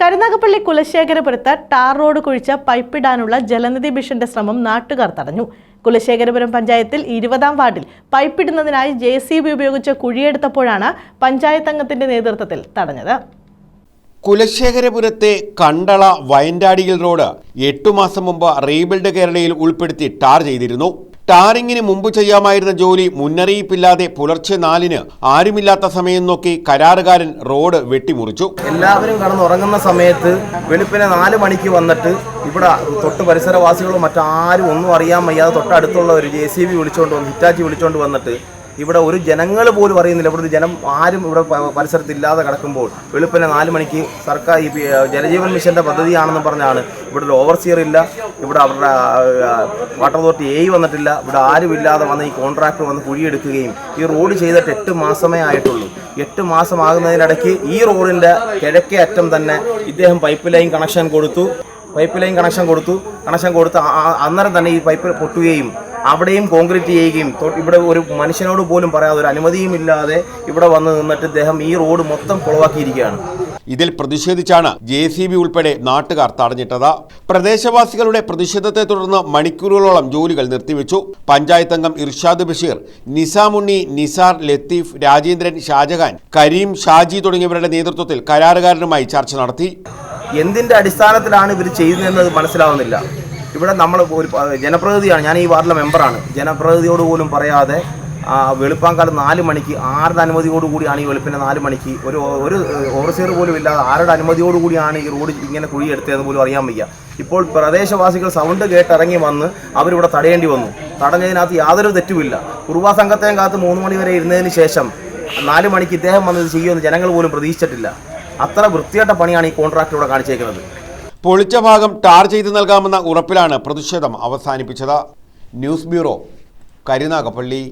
Karunagappally കുലശേഖരപുരത്ത് tar road കുഴിച്ച് പൈപ്പിടാനുള്ള ജലനിധി മിഷന്റെ ശ്രമം നാട്ടുകാർ തടഞ്ഞു. കുലശേഖരപുരം പഞ്ചായത്തിൽ ഇരുപതാം വാർഡിൽ പൈപ്പിടുന്നതിനായി ജെ സി ബി ഉപയോഗിച്ച് കുഴിയെടുത്തപ്പോഴാണ് പഞ്ചായത്ത് അംഗത്തിന്റെ നേതൃത്വത്തിൽ തടഞ്ഞത്. കുലശേഖരപുരത്തെ കണ്ടള വയൻഡാടിയിൽ റോഡ് എട്ടു മാസം മുമ്പ് റീബിൽഡ് കേരളയിൽ ഉൾപ്പെടുത്തി ടാർ ചെയ്തിരുന്നു. ടാറിങ്ങിന് മുമ്പ് ചെയ്യാമായിരുന്ന ജോലി മുന്നറിയിപ്പില്ലാതെ പുലർച്ചെ നാലിന് ആരുമില്ലാത്ത സമയം നോക്കി കരാറുകാരൻ റോഡ് വെട്ടിമുറിച്ചു. എല്ലാവരും കടന്നുറങ്ങുന്ന സമയത്ത് വെളുപ്പിനെ നാല് മണിക്ക് വന്നിട്ട് ഇവിടെ തൊട്ട് പരിസരവാസികളും മറ്റാരും ഒന്നും അറിയാൻ വയ്യാതെ തൊട്ടടുത്തുള്ള ഒരു ജെ സി ബി വിളിച്ചുകൊണ്ട് വന്ന് ഹിറ്റാച്ചി വിളിച്ചുകൊണ്ട് വന്നിട്ട് ഇവിടെ ഒരു ജനങ്ങൾ പോലും അറിയുന്നില്ല. ഇവിടെ ഒരു ജനം ആരും ഇവിടെ പരിസരത്ത് ഇല്ലാതെ കിടക്കുമ്പോൾ വെളുപ്പിനെ നാല് മണിക്ക് സർക്കാർ ഈ ജലജീവൻ മിഷന്റെ പദ്ധതിയാണെന്ന് പറഞ്ഞാണ്. ഇവിടെ ഒരു ഓവർസിയർ ഇല്ല. ഇവിടെ അവരുടെ വാട്ടർ അതോറിറ്റി എ വന്നിട്ടില്ല. ഇവിടെ ആരും ഇല്ലാതെ വന്ന് ഈ കോൺട്രാക്ടർ വന്ന് കുഴിയെടുക്കുകയും ഈ റോഡ് ചെയ്തിട്ട് എട്ട് മാസമേ ആയിട്ടുള്ളൂ. എട്ട് മാസമാകുന്നതിനിടയ്ക്ക് ഈ റോഡിന്റെ കിഴക്കേ അറ്റം തന്നെ ഇദ്ദേഹം പൈപ്പ് ലൈൻ കണക്ഷൻ കൊടുത്തു. പൈപ്പ് ലൈൻ കണക്ഷൻ കൊടുത്തു. കണക്ഷൻ കൊടുത്ത് അന്നേരം തന്നെ ഈ പൈപ്പ് പൊട്ടുകയും അവിടെയും കോൺക്രീറ്റ് ചെയ്യുകയും ഇവിടെ ഒരു മനുഷ്യനോട് പോലും പറയാതെ ഒരു അനുമതിയും ഇല്ലാതെ ഇവിടെ വന്ന് നിന്നിട്ട് ഇദ്ദേഹം ഈ റോഡ് മൊത്തം കുളവാക്കിയിരിക്കുകയാണ്. ഇതിൽ പ്രതിഷേധിച്ചാണ് ജെ സി ബി ഉൾപ്പെടെ നാട്ടുകാർ തടഞ്ഞിട്ടത്. പ്രദേശവാസികളുടെ പ്രതിഷേധത്തെ തുടർന്ന് മണിക്കൂറുകളോളം ജോലികൾ നിർത്തിവെച്ചു. പഞ്ചായത്ത് അംഗം ഇർഷാദ് ബഷീർ നിസാമുണ്ണി നിസാർ ലത്തീഫ് രാജേന്ദ്രൻ ഷാജഹാൻ കരീം ഷാജി തുടങ്ങിയവരുടെ നേതൃത്വത്തിൽ കരാറുകാരനുമായി ചർച്ച നടത്തി. എന്തിന്റെ അടിസ്ഥാനത്തിലാണ് ഇവർ ചെയ്യുന്നതെന്നത് മനസ്സിലാവുന്നില്ല. ഇവിടെ നമ്മൾ ഒരു ജനപ്രതിനിധിയാണ്. ഞാൻ ഈ വാർഡിലെ മെമ്പറാണ്. ജനപ്രതിനിധിയോട് പോലും പറയാതെ വെളുപ്പാങ്കാലം നാല് മണിക്ക് ആരുടെ അനുമതിയോടുകൂടിയാണ് ഈ വെളുപ്പിനെ നാല് മണിക്ക്? ഒരു ഒരു ഓവർസിയർ പോലും ഇല്ലാതെ ആരുടെ അനുമതിയോടുകൂടിയാണ് ഈ റോഡ് ഇങ്ങനെ കുഴിയെടുത്തതെന്ന് പോലും അറിയാൻ വയ്യ. ഇപ്പോൾ പ്രദേശവാസികൾ സൗണ്ട് കേട്ടിറങ്ങി വന്ന് അവരിവിടെ തടയേണ്ടി വന്നു. തടഞ്ഞതിനകത്ത് യാതൊരു തെറ്റുമില്ല. കുറുവാ സംഘത്തെയും കാത്ത് മൂന്ന് മണി വരെ ഇരുന്നതിന് ശേഷം നാല് മണിക്ക് ഇദ്ദേഹം വന്നത് ചെയ്യുമെന്ന് ജനങ്ങൾ പോലും പ്രതീക്ഷിച്ചിട്ടില്ല. അത്ര വൃത്തികെട്ട പണിയാണ് ഈ കോൺട്രാക്ടർ ഇവിടെ കാണിച്ചേക്കുന്നത്. പൊളിച്ച ഭാഗം ടാർ ചെയ്ത് നൽകാമെന്ന ഉറപ്പിലാണ് പ്രതിഷേധം അവസാനിപ്പിച്ചത്. News bureau Karunagappally.